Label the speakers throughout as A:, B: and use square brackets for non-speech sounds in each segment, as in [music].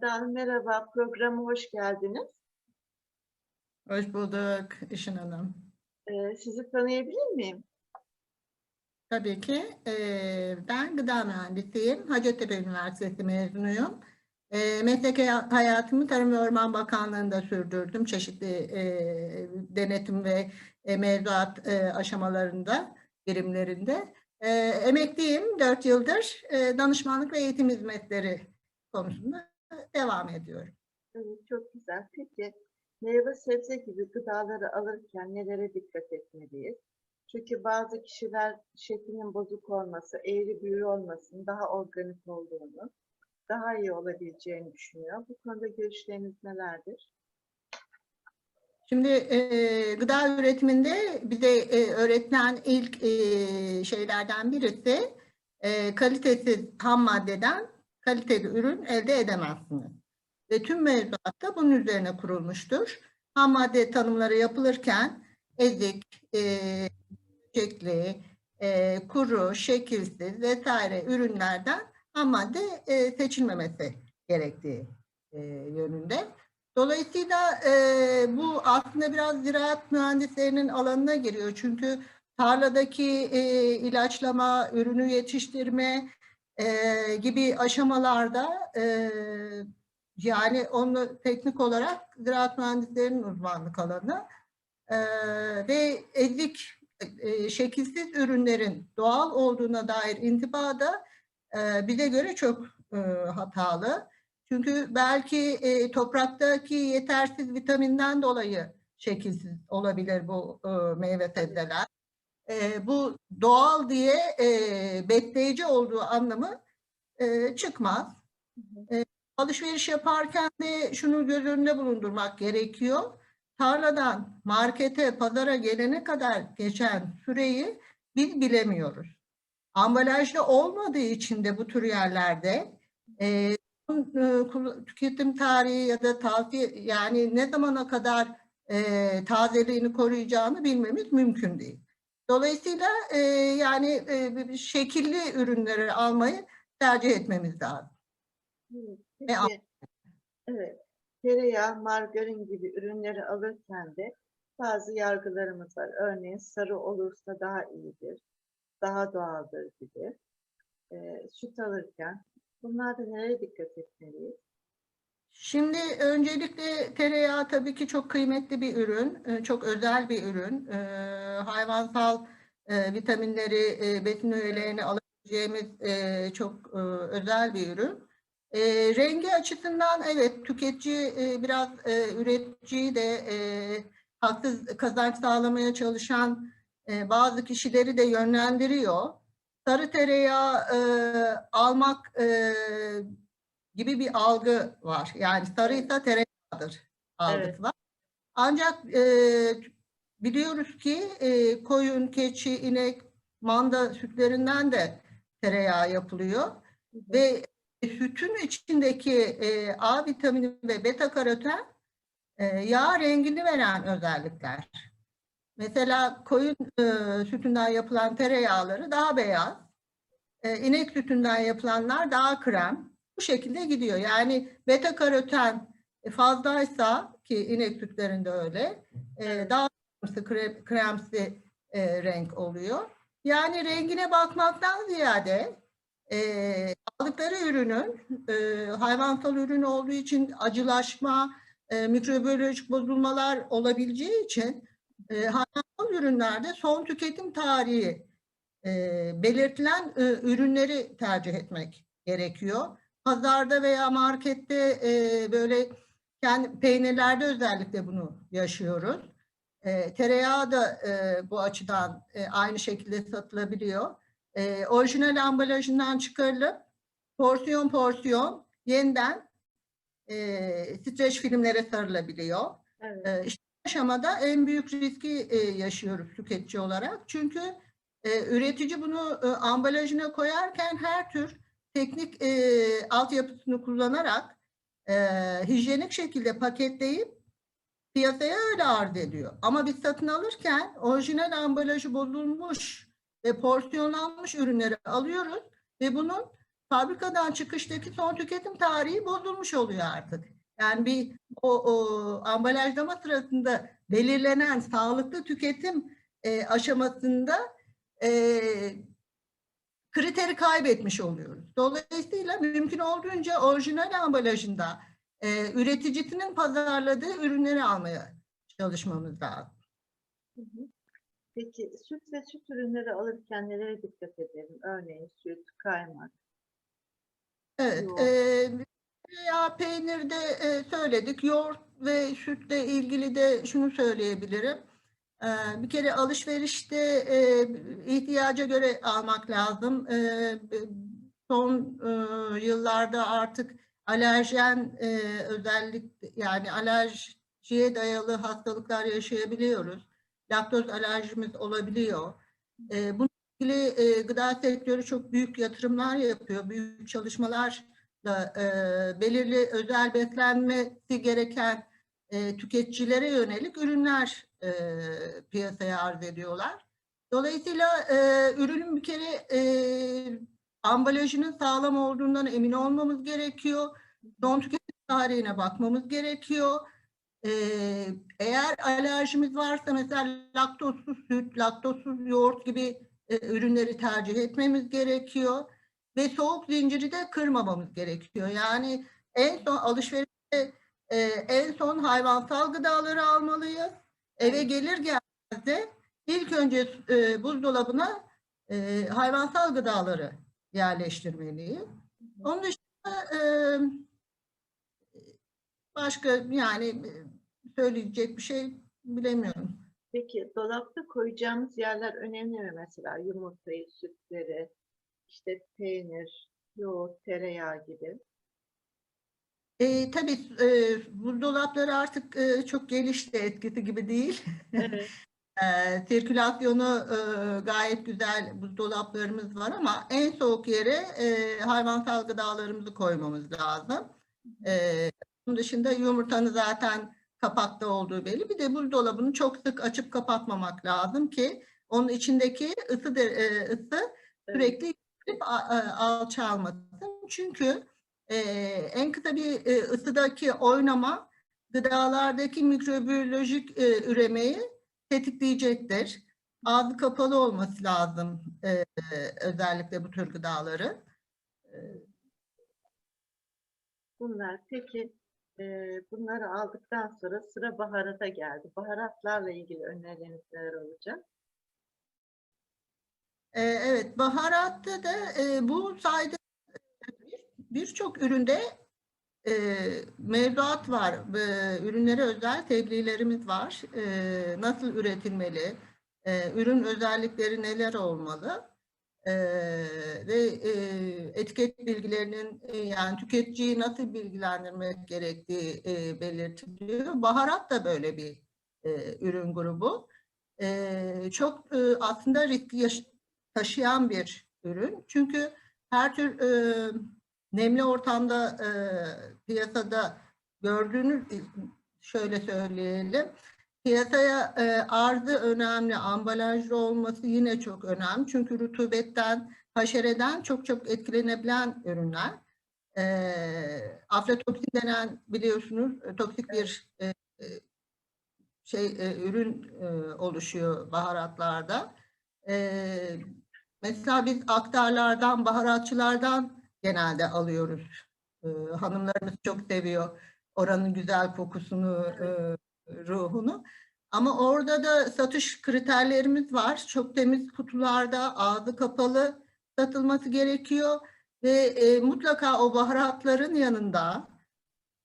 A: Hanım merhaba, programa hoş geldiniz.
B: Hoş bulduk İşin Hanım.
A: Ee, sizi tanıyabilir miyim?
B: Tabii ki eee, ben gıda mühendisiyim. Hacettepe Üniversitesi mezunuyum. Eee, meslek haya- hayatımı Tarım ve Orman Bakanlığı'nda sürdürdüm. Çeşitli eee, denetim ve e, mevzuat e, aşamalarında, birimlerinde. Eee, emekliyim. 4 yıldır e, danışmanlık ve eğitim hizmetleri konusunda devam ediyorum.
A: Evet, çok güzel. Peki meyve sebze gibi gıdaları alırken nelere dikkat etmeliyiz? Çünkü bazı kişiler şeklinin bozuk olması, eğri büğrü olmasının daha organik olduğunu, daha iyi olabileceğini düşünüyor. Bu konuda görüşleriniz nelerdir?
B: Şimdi e, gıda üretiminde bize e, öğretilen ilk e, şeylerden birisi e, kalitesiz ham maddeden kaliteli ürün elde edemezsiniz. Ve tüm mevzuat da bunun üzerine kurulmuştur. Ham madde tanımları yapılırken ezik, e, çiçekli, e, kuru, şekilsiz vesaire ürünlerden ham madde e, seçilmemesi gerektiği e, yönünde. Dolayısıyla e, bu aslında biraz ziraat mühendislerinin alanına giriyor. Çünkü tarladaki e, ilaçlama, ürünü yetiştirme e, gibi aşamalarda e, yani onu teknik olarak ziraat mühendislerinin uzmanlık alanı E, ve ezik, e, şekilsiz ürünlerin doğal olduğuna dair intiba da e, bize göre çok e, hatalı. Çünkü belki e, topraktaki yetersiz vitaminden dolayı şekilsiz olabilir bu e, meyve sebzeler. E, bu doğal diye e, besleyici olduğu anlamı e, çıkmaz. E, alışveriş yaparken de şunu göz önünde bulundurmak gerekiyor. Tarladan markete, pazara gelene kadar geçen süreyi biz bilemiyoruz. Ambalajda olmadığı için de bu tür yerlerde e, e, tüketim tarihi ya da tavsiye yani ne zamana kadar e, tazeliğini koruyacağını bilmemiz mümkün değil. Dolayısıyla e, yani e, şekilli ürünleri almayı tercih etmemiz lazım.
A: Evet,
B: al-
A: peki, evet, tereyağı, margarin gibi ürünleri alırken de bazı yargılarımız var. Örneğin sarı olursa daha iyidir, daha doğaldır gibi. Ee, süt alırken bunlarda nereye dikkat etmeliyiz?
B: Şimdi öncelikle tereyağı tabii ki çok kıymetli bir ürün, e, çok özel bir ürün. E, Hayvansal e, vitaminleri, besin öğelerini alabileceğimiz çok özel bir ürün. Rengi açısından evet tüketici biraz üreticiyi de haksız kazanç sağlamaya çalışan bazı kişileri de yönlendiriyor. Sarı tereyağı e, almak e, gibi bir algı var. Yani sarıysa tereyağıdır algısı. Ancak e, biliyoruz ki e, koyun, keçi, inek, manda sütlerinden de tereyağı yapılıyor. Ve sütün içindeki e, A vitamini ve beta karoten e, yağ rengini veren özellikler. Mesela koyun e, sütünden yapılan tereyağları daha beyaz, e, inek sütünden yapılanlar daha krem. Şekilde gidiyor. Yani beta karoten fazlaysa ki inek sütlerinde öyle e, daha kremsi, kre- kremsi e, renk oluyor. Yani rengine bakmaktan ziyade e, aldıkları ürünün e, hayvansal ürün olduğu için acılaşma, e, mikrobiyolojik bozulmalar olabileceği için e, hayvansal ürünlerde son tüketim tarihi e, belirtilen e, ürünleri tercih etmek gerekiyor. Pazarda veya markette e, böyle kendi peynirlerde özellikle bunu yaşıyoruz. E, tereyağı da e, bu açıdan e, aynı şekilde satılabiliyor. E, orijinal ambalajından çıkarılıp porsiyon porsiyon yeniden e, streç filmlere sarılabiliyor.
A: Evet.
B: E, işte bu aşamada en büyük riski e, yaşıyoruz tüketici olarak. Çünkü e, üretici bunu e, ambalajına koyarken her tür teknik e, altyapısını kullanarak e, hijyenik şekilde paketleyip piyasaya öyle arz ediyor. Ama biz satın alırken orijinal ambalajı bozulmuş ve porsiyonlanmış ürünleri alıyoruz ve bunun fabrikadan çıkıştaki son tüketim tarihi bozulmuş oluyor artık. Yani bir o, o ambalajlama sırasında belirlenen sağlıklı tüketim e, aşamasında e, kriteri kaybetmiş oluyoruz. Dolayısıyla mümkün olduğunca orijinal ambalajında e, üreticisinin pazarladığı ürünleri almaya çalışmamız lazım.
A: Peki süt ve süt ürünleri alırken nelere dikkat edelim? Örneğin süt, kaymak.
B: Evet,
A: Yoğurt.
B: eee ya peynirde e, söyledik. Yoğurt ve sütle ilgili de şunu söyleyebilirim. Eee, bir kere alışverişte e, ihtiyaca göre almak lazım. Eee, son e, yıllarda artık alerjen e, özellik yani alerjiye dayalı hastalıklar yaşayabiliyoruz. Laktoz alerjimiz olabiliyor. E, bununla ilgili gıda sektörü çok büyük yatırımlar yapıyor, büyük çalışmalar da belirli özel beslenmesi gereken e, tüketicilere yönelik ürünler e, piyasaya arz ediyorlar. Dolayısıyla e, ürünün bir kere e, ambalajının sağlam olduğundan emin olmamız gerekiyor. Son tüketim tarihine bakmamız gerekiyor. E, eğer alerjimiz varsa mesela laktozsuz süt, laktozsuz yoğurt gibi e, ürünleri tercih etmemiz gerekiyor ve soğuk zinciri de kırmamamız gerekiyor. Yani en son alışverişte e, en son hayvansal gıdaları almalıyız. Eve gelir gelmez de ilk önce e, buzdolabına e, hayvansal gıdaları yerleştirmeliyiz. Onun dışında e, başka yani e, söyleyecek bir şey bilemiyorum.
A: Peki dolapta koyacağımız yerler önemli mi mesela? Yumurtayı, sütleri, işte peynir, yoğurt, tereyağı gibi.
B: E, tabii e, buzdolapları artık e, çok gelişti eskisi gibi değil.
A: Evet. [laughs]
B: E, sirkülasyonu e, gayet güzel buzdolaplarımız var ama en soğuk yere e, hayvansal gıdalarımızı koymamız lazım. E, bunun dışında yumurtanın zaten kapakta olduğu belli. Bir de buzdolabını çok sık açıp kapatmamak lazım ki onun içindeki ısı, de, e, ısı sürekli a- alçalmasın. Çünkü e, en kısa bir e, ısıdaki oynama gıdalardaki mikrobiyolojik e, üremeyi tetikleyecektir. Ağzı kapalı olması lazım e, e, özellikle bu tür gıdaların.
A: Bunlar peki e, bunları aldıktan sonra sıra baharata geldi. Baharatlarla ilgili önerileriniz neler olacak?
B: E, evet, baharatta da e, bu sayede birçok üründe e, mevduat var. E, ürünlere özel tebliğlerimiz var. E, nasıl üretilmeli? E, ürün özellikleri neler olmalı? E, ve e, etiket bilgilerinin e, yani tüketiciyi nasıl bilgilendirmek gerektiği e, belirtiliyor. Baharat da böyle bir e, ürün grubu. E, çok e, aslında risk taşıyan bir ürün. Çünkü her tür e, nemli ortamda e, piyasada gördüğünüz şöyle söyleyelim. Piyasaya e, arzı önemli, ambalajlı olması yine çok önemli. Çünkü rutubetten, haşereden çok çok etkilenebilen ürünler. E, aflatoksin denen biliyorsunuz e, toksik bir e, e, şey e, ürün e, oluşuyor baharatlarda. E, mesela biz aktarlardan, baharatçılardan genelde alıyoruz. E, hanımlarımız çok seviyor oranın güzel kokusunu, e, ruhunu. Ama orada da satış kriterlerimiz var. Çok temiz kutularda, ağzı kapalı satılması gerekiyor ve e, mutlaka o baharatların yanında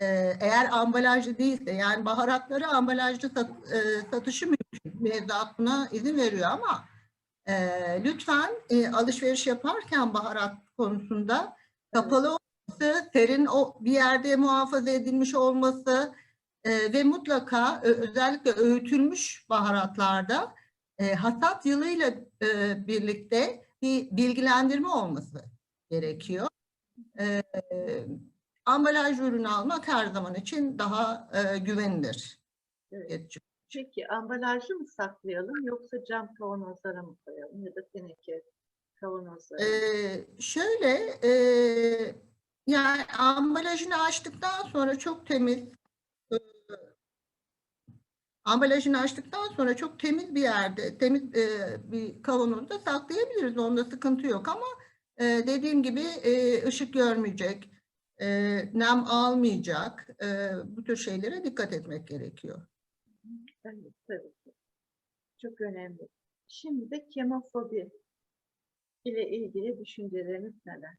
B: e, eğer ambalajlı değilse yani baharatları ambalajlı sat, e, satışı mümkün. Mevzuat buna izin veriyor ama e, lütfen e, alışveriş yaparken baharat konusunda kapalı olması, serin o bir yerde muhafaza edilmiş olması e, ve mutlaka özellikle öğütülmüş baharatlarda e, hasat yılıyla e, birlikte bir bilgilendirme olması gerekiyor. E, ambalaj ürünü almak her zaman için daha e, güvenilir.
A: Evet. Peki ambalajlı mı saklayalım yoksa cam kavanozlara mı koyalım ya da teneke kavanozları?
B: Ee, şöyle, e, yani ambalajını açtıktan sonra çok temiz, e, ambalajını açtıktan sonra çok temiz bir yerde, temiz e, bir kavanozda saklayabiliriz. Onda sıkıntı yok ama e, dediğim gibi e, ışık görmeyecek, e, nem almayacak, e, bu tür şeylere dikkat etmek gerekiyor.
A: Evet, tabii ki. Çok önemli. Şimdi de kemofobi ile ilgili düşünceleriniz neler?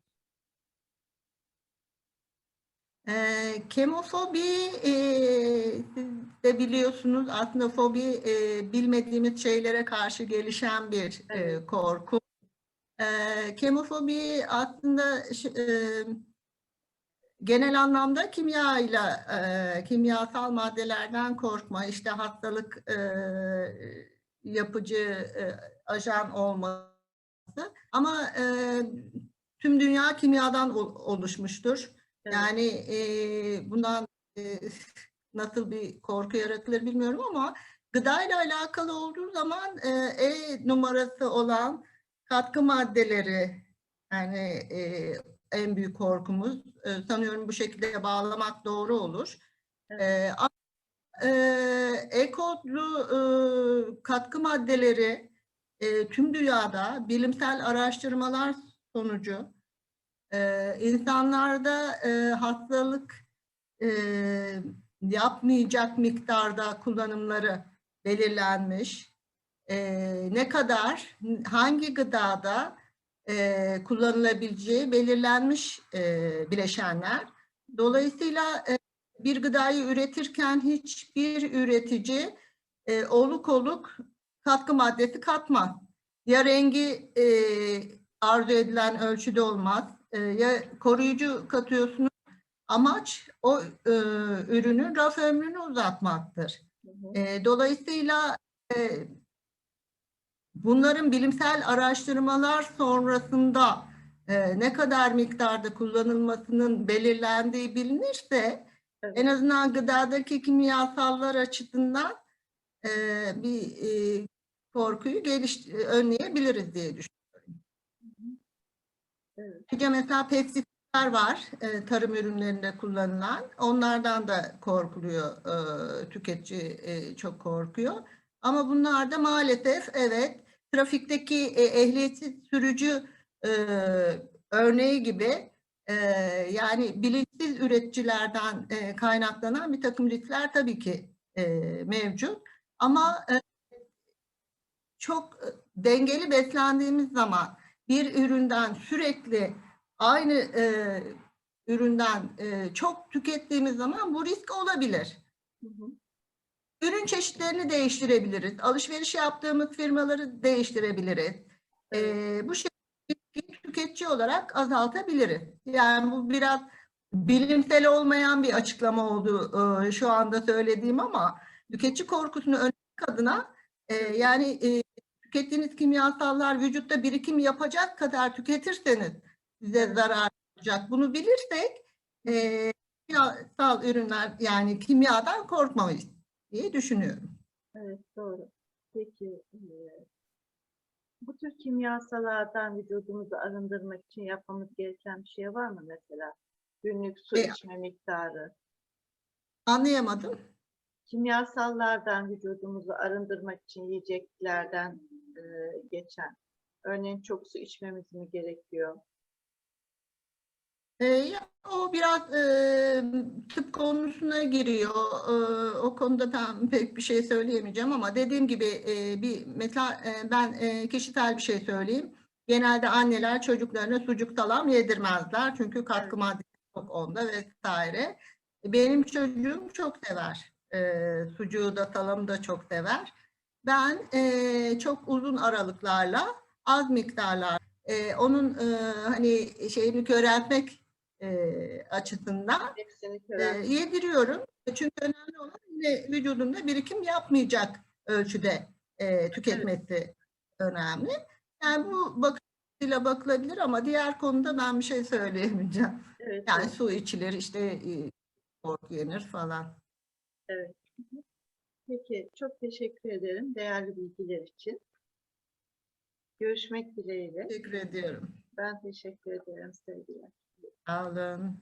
B: Eee, kemofobi eee, siz de biliyorsunuz aslında fobi eee, bilmediğimiz şeylere karşı gelişen bir eee,
A: Evet.
B: korku. Eee, kemofobi aslında eee, genel anlamda kimyayla eee, kimyasal maddelerden korkma, işte hastalık eee, yapıcı eee, ajan olması. Ama eee, tüm dünya kimyadan ol- oluşmuştur.
A: Evet,
B: Yani eee, bundan eee, nasıl bir korku yaratılır bilmiyorum ama gıdayla alakalı olduğu zaman eee, E numarası olan katkı maddeleri yani eee, en büyük korkumuz. Eee, sanıyorum bu şekilde bağlamak doğru olur.
A: Evet.
B: Eee, ama, E kodlu eee, katkı maddeleri eee, tüm dünyada bilimsel araştırmalar sonucu ee, insanlarda e, hastalık e, yapmayacak miktarda kullanımları belirlenmiş. E, ne kadar, hangi gıdada e, kullanılabileceği belirlenmiş e, bileşenler. Dolayısıyla e, bir gıdayı üretirken hiçbir üretici e, oluk oluk katkı maddesi katmaz. Ya rengi e, arzu edilen ölçüde olmaz. E, ya koruyucu katıyorsunuz. Amaç o e, ürünün raf ömrünü uzatmaktır. E, dolayısıyla e, bunların bilimsel araştırmalar sonrasında e, ne kadar miktarda kullanılmasının belirlendiği bilinirse
A: Evet.
B: en azından gıdadaki kimyasallar açısından e, bir e, korkuyu geliş, önleyebiliriz diye düşünüyorum.
A: Evet.
B: Ayrıca mesela pestisitler var e, tarım ürünlerinde kullanılan. Onlardan da korkuluyor. e, tüketici e, çok korkuyor. Ama bunlar da maalesef evet trafikteki e, ehliyetsiz sürücü e, örneği gibi e, yani bilinçsiz üreticilerden e, kaynaklanan bir takım riskler tabii ki e, mevcut. Ama e, çok e, dengeli beslendiğimiz zaman bir üründen sürekli aynı e, üründen e, çok tükettiğimiz zaman bu risk olabilir.
A: Hı hı.
B: Ürün çeşitlerini değiştirebiliriz. Alışveriş yaptığımız firmaları değiştirebiliriz. E, bu şekilde tüketici olarak azaltabiliriz. Yani bu biraz bilimsel olmayan bir açıklama oldu e, şu anda söylediğim ama tüketici korkusunu önlemek adına e, yani e, tükettiğiniz kimyasallar vücutta birikim yapacak kadar tüketirseniz size zarar olacak. Bunu bilirsek e, kimyasal ürünler yani kimyadan korkmamayız diye düşünüyorum.
A: Evet, doğru. Peki, e, bu tür kimyasallardan vücudumuzu arındırmak için yapmamız gereken bir şey var mı mesela? Günlük su
B: E,
A: içme miktarı.
B: Anlayamadım.
A: Kimyasallardan vücudumuzu arındırmak için yiyeceklerden e, geçen. Örneğin çok su içmemiz mi gerekiyor?
B: E, ya, o biraz e, tıp konusuna giriyor. E, o konuda ben pek bir şey söyleyemeyeceğim ama dediğim gibi e, bir mesela e, ben e, kişisel bir şey söyleyeyim. Genelde anneler çocuklarına sucuk salam yedirmezler çünkü katkı
A: Evet.
B: maddesi çok onda vesaire. Benim çocuğum çok sever. E, sucuğu da salamı da çok sever. Ben e, çok uzun aralıklarla az miktarlar e, onun e, hani şeyini köreltmek e, açısından e, yediriyorum. Çünkü önemli olan yine vücudunda birikim yapmayacak ölçüde e, tüketmesi önemli. Yani bu bakışıyla bakılabilir ama diğer konuda ben bir şey söyleyemeyeceğim.
A: Evet,
B: Yani
A: evet,
B: su içilir, işte e, yenir falan.
A: Evet. Peki, çok teşekkür ederim değerli bilgiler için. Görüşmek dileğiyle.
B: Teşekkür ediyorum.
A: Ben teşekkür ederim sevgiler.
B: Sağ olun.